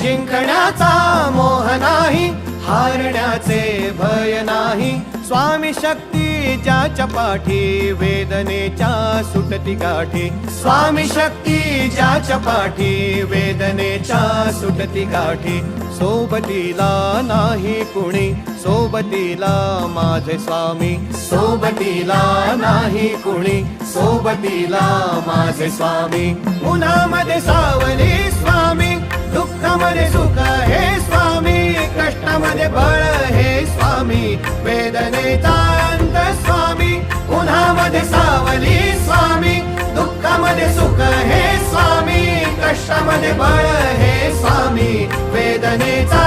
जिंकण्याचा मोह नाही हारण्याचे भय नाही. स्वामी शक्तीच्या चपाठी वेदनेच्या सुटती गाठी. स्वामी शक्तीच्या चपाठी वेदनेच्या सुटती गाठी. सोबतीला नाही कुणी सोबतीला माझे स्वामी. सोबतीला नाही कुणी सोबतीला माझे स्वामी. उन्हामध्ये सावन दुःखामध्ये सुख हे स्वामी कष्टामध्ये बळ हे स्वामी. वेदनेचा अंत स्वामी उन्हामध्ये सावली स्वामी. दुःखामध्ये सुख हे स्वामी कष्टामध्ये बळ हे स्वामी. वेदनेचा